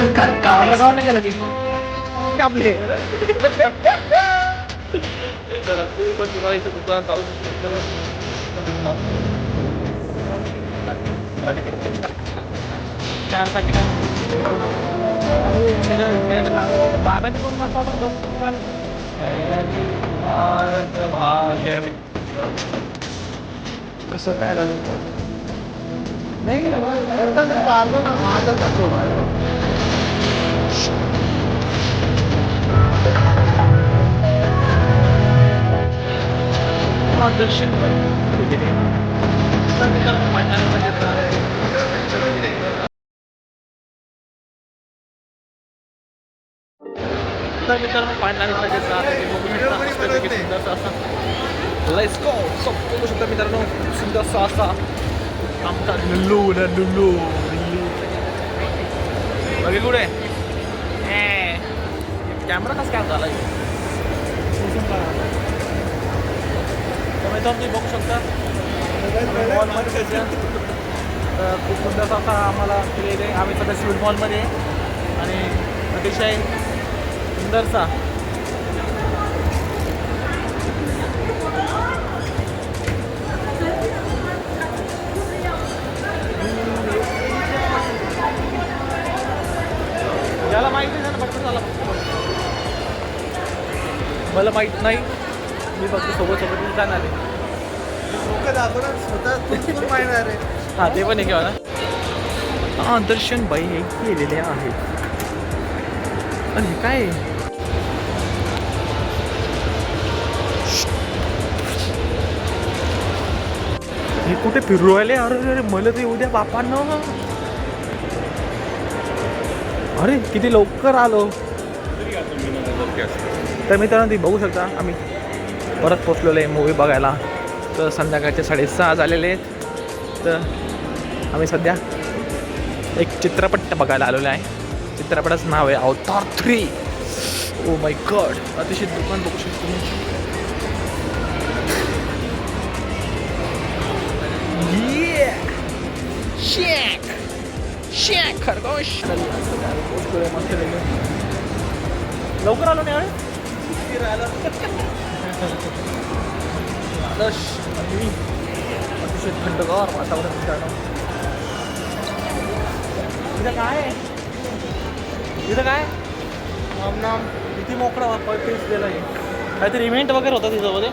Nakakauna ka lang dito. Kable. Bakit ko mapapagdong? Gusto ka lang. Nahihirapan. Ang tanong paano ng atas at tumayo. चारसाठी काय बाबाने कोण मस्त कसं काय नाही पाहिलं ना माझं दर्शन तर मित्रांनो पाणी सुंदरसा असा लेट्स गो सो बघू शकता मित्रांनो सुंदरसा असा आमचा लुल्लू ना लुल्लू बघे कुठे कॅमेरा कसा काय झाला मैदान तुम्ही बघू शकता. मॉलमध्ये त्याच्या तर खूप सुंदरसा असा आम्हाला केलेलं आहे. आम्ही सध्या सिव्हिल मॉलमध्ये आणि अतिशय सुंदरसा ज्याला माहिती नाही ना पटकन झाला मला माहीत नाही. मी फक्त सोबत सोबत जाणार आहे. हा ते पण आहे ना हा दर्शन बाई हे केलेले आहेत. आणि हे काय? आहे? हे कुठे फिरू राहिले अरे अरे मला ते उद्या बापांना. अरे किती लवकर आलो. तर मित्रांनो तुम्ही बघू शकता आम्ही परत पोचलेलो आहे मूवी बघायला. तर संध्याकाळचे साडेसहा झालेले आहेत. तर आम्ही सध्या एक चित्रपट बघायला आलेलो आहे. चित्रपटाचं नाव आहे अवतार थ्री ओ माय गॉड अतिशय दुकान बघू शकतो तुम्ही Yeah! खरगोश लवकर आलो नाही आदर्श आणि अतिशय थंडगार वातावरण मित्रांनो इथं काय आहे? इथं काय? नाम किती मोकळा पेस दिला आहे. काहीतरी इव्हेंट वगैरे होता तिच्यामध्ये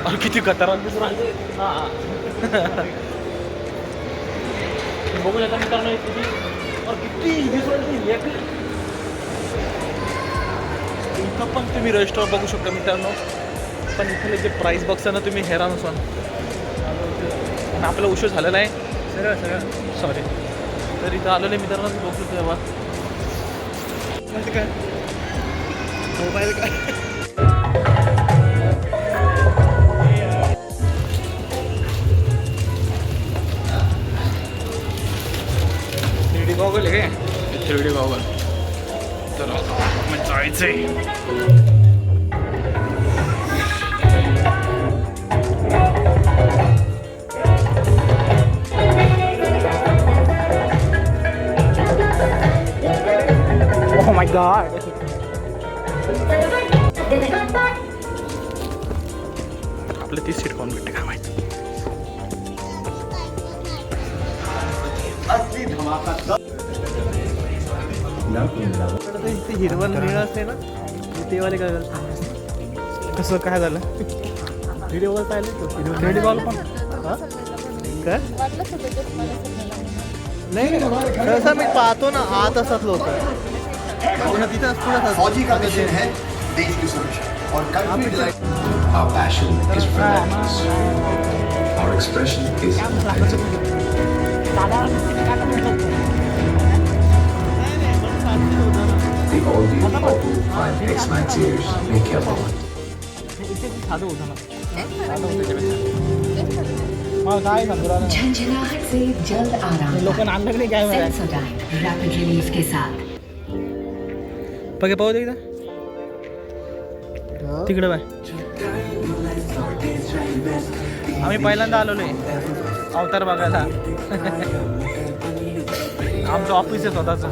अरे किती खतरनाक दिसून राहिले हां बघू शकता मित्रांनो हे किती अरे किती दिसून राहिली एक इथं पण तुम्ही रजिस्टर बघू शकता मित्रांनो. पण इथले जे प्राईस बघता ना तुम्ही हैराण असाल. आणि आपला उशीर झालेला आहे. सरळ सरळ सॉरी तर इथं आलेलं आहे मित्रांनो बघू शकतो तेव्हा. काय? मोबाईल काय? ती कोण भेटते काय माहिती हिरवं निळं असते ना तेवाले काय कसं काय झालं? व्हिडिओ वर पाहिले थ्री बॉल पण काय? नाही सहसा मी पाहतो ना आत असतात लोक. तिथं पुढे फौजी का मिशन है? देश की सुरक्षा। और country Our passion is relentless. Our expression is authentic. The all-new Oppo Find X9 series make your moment. साधं होतं ना साधं होतं त्याच्यापेक्षा मग काय सांगू राहिलं? झंझनाहट से जल्द आराम लोकांना आणलं की नाही काय माहिती? सेंसोडाइन रैपिड रिलीज के साथ बघे पाहू दे एकदा तिकडे बाय आम्ही पहिल्यांदा आलेलो आहे. अवतार बघायला. आमचं ऑफिस आहे स्वतःचं.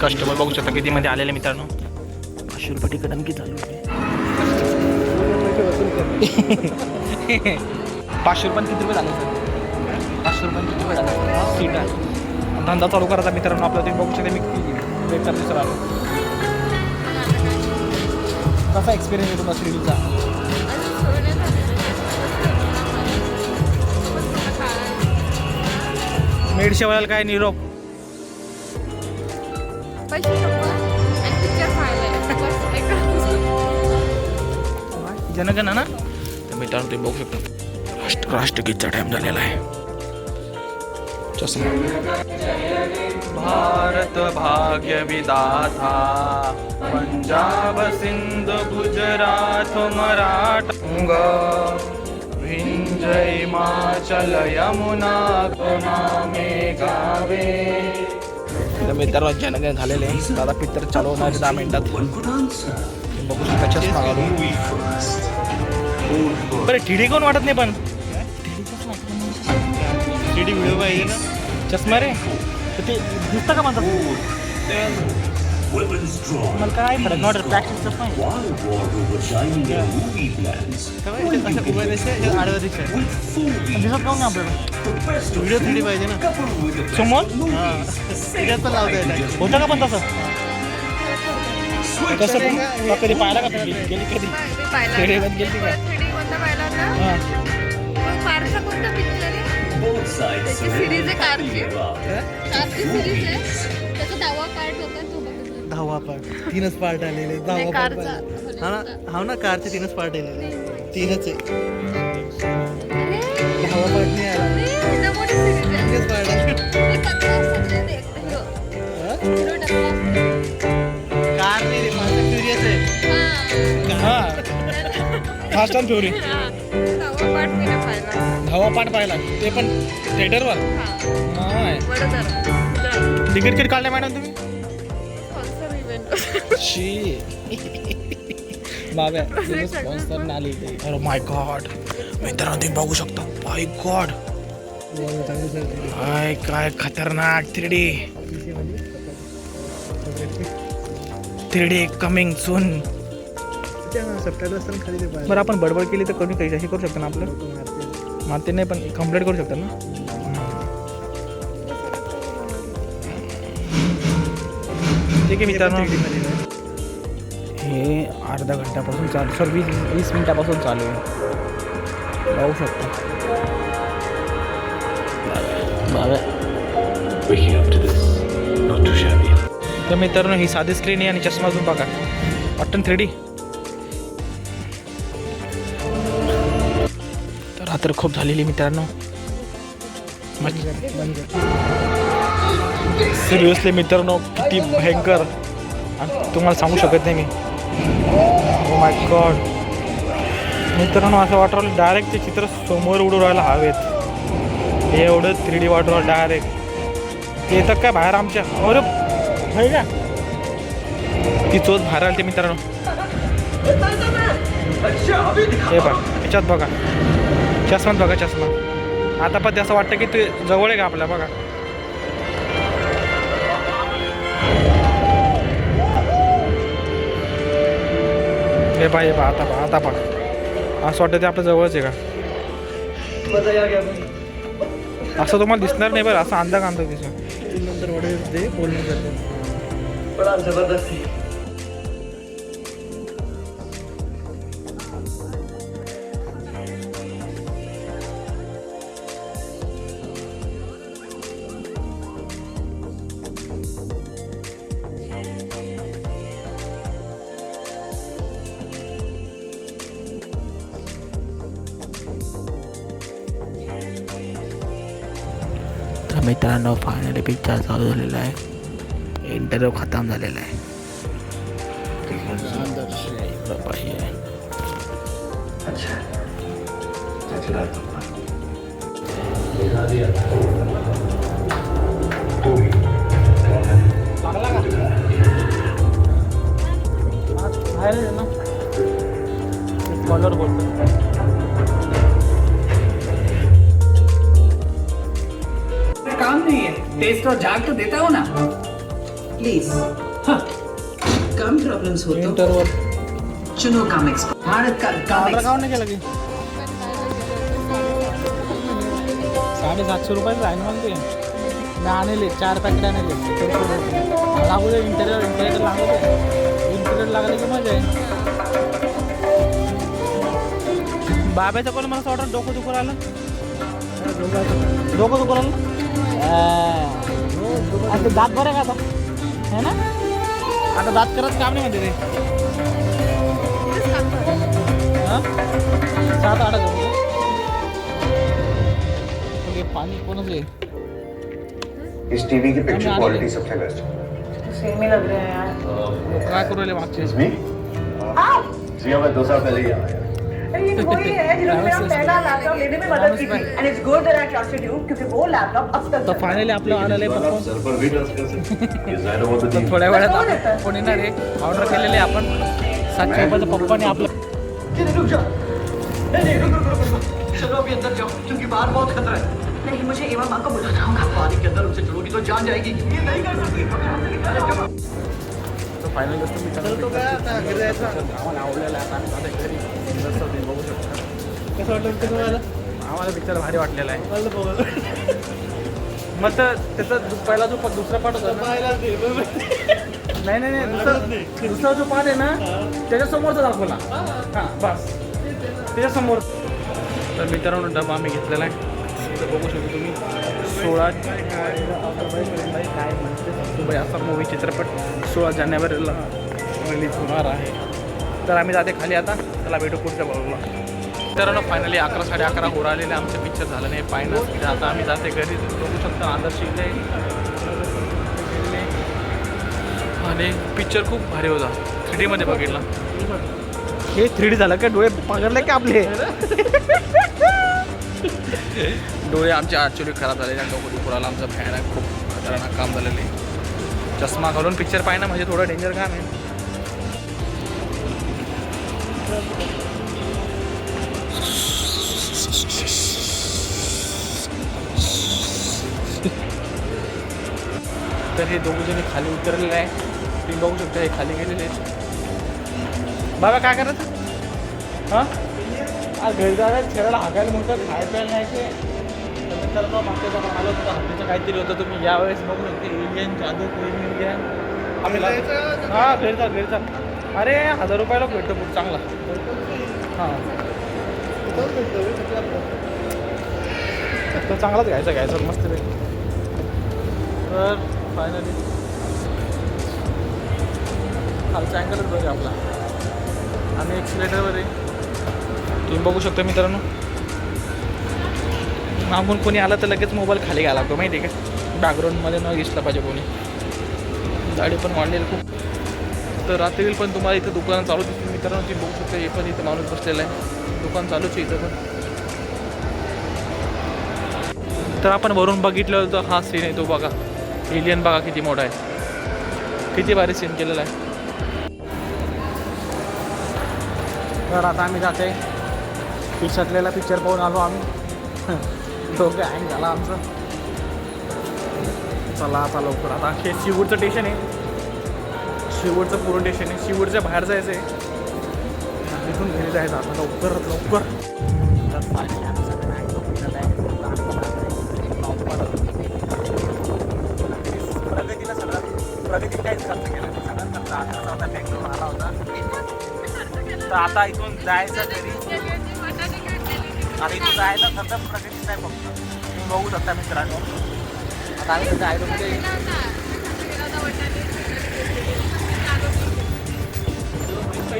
कस्टमर बघू शकता किती मध्ये आलेले मित्रांनो. पाचशे रुपये तिकडे आणखी चालू पाचशे रुपये किती रुपये झाले? सर पाचशे रुपये किती रुपये झाले? सीट आहे. धंदा चालू करायचा मित्रांनो आपल्या तुम्ही बघू शकता मी बेकार दिसत आलो कसा एक्सपिरियन्स आहे तुम्हाला शिर्डीचा मेड शेवायला काय निरोप? पैसे नको आणि पिक्चर पाहिलंय. बस ऐका. जनगण ना? तर मित्रांनो तुम्ही बघू शकता. राष्ट्र राष्ट्रगीतचा टाइम झालेला आहे. भारत भाग्य विदाता पंजाब सिंध गुजरात मराठा विंजय हिमाचल यमुना गोनामे गावे. तर मित्रांनो जनगण झालेले. दादा पिक्चर चालू होणार आहे दहा मिनिटात. बघू शकता बरं ठिडी कोण वाटत नाही पण. डी व्हिडिओ पाहिजे ना? चष्मा रे. तर ते दिसतं का म्हणतात मला काय फरक प्रॅक्टिस चष्मा दिशा दिसत आपल्याला. व्हिडिओ पाहिजे ना. समोर लावता होतं का पण तसं? कसं पण? कधी पाहिला का तुम्ही? गेली कधी? मी पाहिला गेली का? होता? त्याची सिरीज आहे कारची कारची सिरीज आहे. त्याचा दहावा पार्ट होता तो बघितला दहावा पार्ट तीनच पार्ट आलेले. दहावा पार्ट हा ना? हा ना? कारचे तीनच पार्ट आलेले. तीनच आहे. दहावा पार्ट नाही आला. अरे, इथं मोठी series आहे. तीनच पार्ट आले. ते टकला असतात रे ते, hero. Hero टकला असतो. कार नाही रे माझं क्युरियस आहे. हा. हां. फास्ट अँड फ्युरी हा. मी पाहिला. धावा पाठ पाहिला. ते पण थिएटरवर हा. नाही. वडोदरा. गुजरात. तिकीट किट काढले मॅडम तुम्ही. शी बाबा स्पॉन्सर आली अरे माय गॉड मित्रांनो तुम्ही बघू शकता. माय गॉड काय काय खतरनाक थ्री डी थ्री डी असताना खाली ते बरं आपण बडबड केली तर कमी काही हे करू शकतो ना आपलं? मारते नाही पण कंप्लीट करू शकतो ना? ठीक आहे मित्रांनो. हे अर्धा घंट्यापासून चालू सर वीस वीस मिनिटापासून चालू आहे. पाहू शकता. तर मित्रांनो ही साधी स्क्रीन आहे आणि चष्मा अजून बघा. वाटतं थ्री डी रात्र खूप झालेली मित्रांनो. सिरियसली मित्रांनो किती भयंकर. तुम्हाला सांगू शकत नाही मी. ओ माय गॉड मित्रांनो असं वाटलं डायरेक्ट ते चित्र समोर उडू राहायला हवेत. हे एवढं थ्री डी वाटलं डायरेक्ट ते येतात काय बाहेर आमच्या अरे होय का ती चोच बाहेर आली ते मित्रांनो. हे बघा याच्यात बघा. चष्मात बघा चष्मा. आता पण ते असं वाटतं की ते जवळ आहे का आपल्या बघा. हे पहा हे पहा आता पहा आता पहा. असं वाटतं ते आपल्या जवळच आहे का? असं तुम्हाला दिसणार नाही बरं असं अंदाज अंदाज दिसणार नंतर मित्रांनो फायनली पिक्चर चालू झालेला आहे. इंटरव्ह्यू खतम झालेला आहे. बॉलर बोलतो देता हो ना? प्लीज कम प्रॉब्लम्स हो तो चुनो कॉमिक्स भारत का ऑर्डर कॉमिक्स काऊन नाही केलं की? साडेसातशे रुपयाचं आहे ना मला ते मी आणले चार पॅकेट आणले. लागू दे इंटेरियर इंटेरियर लागू दे. इंटेरियर लागले की मजा आहे बाब्याचं कोण मला असं वाटतं डोकं दुखून आलं डोकं दुखून आलं आता दात बरं का आता है ना? आता दात करत काम नाही म्हणते ते सात आठ हज़ार। हे पाणी कोणाचं आहे इस टीवी की पिक्चर क्वालिटी सबसे बेस्ट सेम ही लग रहा है लोक काय करू राहिले मागचे इसमें जी मैं दो साल पहले ही आया। ये वही है जिन्होंने मेरा पहला लैपटॉप लेने में मदद की थी। And it's good that I trusted you क्योंकि वो लैपटॉप अब तक तर फायनली आपलं आलेलं आहे तर थोड्या वेळात आपण कोण येणार आहे ऑर्डर केलेले आपण. सातशे रुपयाचं पप्पाने आपलं चलो अभी अंदर जाओ। क्योंकि बाहर बहुत खतरा है। नहीं मुझे एवा माँ को बुलाना होगा। पानी के अंदर उनसे तो जान जाएगी। ये नहीं कर सकती। मी चल तो काय आता घरी जायचं आम्हाला आवडलेलं आहे आता घरी बघू शकता कसं वाटलं कसं व्हायला आम्हाला पिक्चर भारी वाटलेला आहे. मला मग तर त्याचा दु- पहिला जो प- दुसरा पार्ट होता ना? पाहायला ते नाही नाही नाही दुसरा दुसरा जो पार्ट आहे ना त्याच्यासमोरचा दाखवला. हां. बस. त्याच्यासमोर. तर मित्रांनो डबा आम्ही घेतलेला आहे. तर बघू शकतो तुम्ही सोळा काय म्हणते दुबई असा मूवी चित्रपट सोळा जानेवारीला रिलीज होणार आहे. तर आम्ही जाते खाली आता. त्याला भेटू पुढच्या बरोबर मित्रांनो फायनली अकरा साडे अकरा होर आलेले आमचं पिक्चर झालं नाही फायनल आता आम्ही जाते घरी. बघू शकता आदर्श इथे. आणि पिक्चर खूप भारी होता. थ्री डीमध्ये बघितला. हे थ्री डी झालं का? डोळे पगडले का आपले? डोळे आमचे ॲक्च्युली खराब झालेले. आणि डोकं राहिलं आमचं फॅन आहे खूप खतरनाक काम झालेलं. आहे चष्मा घालून पिक्चर पाहिजे म्हणजे थोडं डेंजर काम आहे. तर हे दोघं जणी खाली उतरलेले आहे तुम्ही बघू शकता हे खाली गेलेले आहेत. बाबा काय करत हां? आज घरी जायला खेळायला हाकायला म्हणतात खाय प्यायला नाही ते. तर मित्रांनो मागच्या जागा आलं होतं हल्लीचं काहीतरी होतं तुम्ही यावेळेस बघू शकते इंडियन जादू क्वीन इंडिया आम्ही. हां घरी जा घरी जा. अरे हजार रुपयाला भेटतो खूप चांगला. हां. तर चांगलाच घ्यायचा घ्यायचा मस्त रे तर फायनली खालचा अँगलच बघ आपला. आम्ही एक्सिलेटरवर आहे तुम्ही बघू शकता मित्रांनो. मागून कोणी आलं तर लगेच मोबाईल खाली घ्यायला लागतो माहिती आहे का? बॅकग्राऊंडमध्ये न दिसला पाहिजे कोणी. गाडी पण वाढलेली खूप. तर रात्री पण तुम्हाला इथं दुकान चालू दिसतील मित्रांनो ती बघू शकता हे पण इथं माणूस बसलेला आहे. दुकान चालूच आहे इथं पण. तर आपण वरून बघितलं तर हा सीन आहे तो बघा. एलियन बघा किती मोठा आहे. किती भारी सीन केलेला आहे. तर आता आम्ही जाते. पिक्चरलेला पिक्चर पाहून आलो आम्ही. डोकं हँग झाला आमचं. चला आता लवकर. आता हे शिवूरचं स्टेशन आहे. शेवटचं पूर्ण स्टेशन आहे. शिवूरच्या बाहेर जायचं आहे तिथून घरी जायचं आता लवकर लवकर. तर finally आम्ही सगळे night प्रगतीला सगळं प्रगती काहीच खर्च केला नाही सगळं खर्च होता बँकेवर आला होता तर आता इथून जायचं घरी. आणि इथून जायचा खर्च प्रगतीच नाही फक्त. तुम्ही बघू शकता मित्रांनो. आता आम्ही तिथे म्हणजे आयलो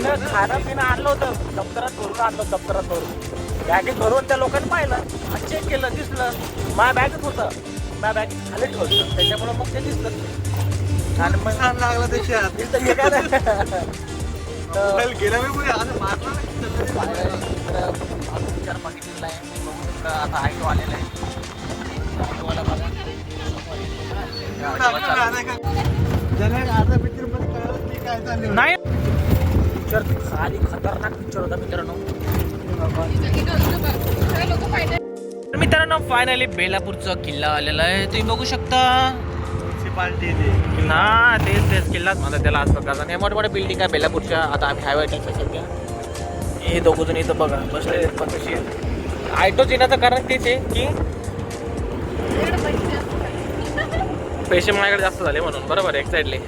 म्हणजे तिनं खाणं पिणं आणलं होतं. दप्तरात भरून आणलं दप्तरात भरून बॅगेत भरून त्या लोकांनी पाहिलं आणि चेक केलं दिसलं. माझ्या बॅगेत होतं. माझ्या बॅगेत खाली ठेवलं. त्याच्यामुळे मग ते दिसलं. आणि मग छान लागला ते शहरात दिसलं काय नाही. तर मी आता मारला विचार बघितलेला आहे मी बघू शकता आता आयटो आलेला आहे आयटोवाला बघा अर्धा पिक्चरमध्ये कळलं मी काय चाललं नाही पिक्चर खाली खतरनाक पिक्चर होता मित्रांनो. मित्रांनो फायनली बेलापूरचा किल्ला आलेला आहे. तुम्ही बघू शकता. ना तेच तेच किल्लाच म्हणतात त्याला आज प्रकारचा आणि मोठमोठ्या बिल्डिंग आहे बेलापूरच्या. आता आम्ही हायवे टॅक्स सध्या. हे दोघं जण इथं बघा. बसले पण तशी आयटोच येण्याचं कारण तेच आहे की पैसे माझ्याकडे जास्त झाले म्हणून. बरोबर एक्झॅक्टली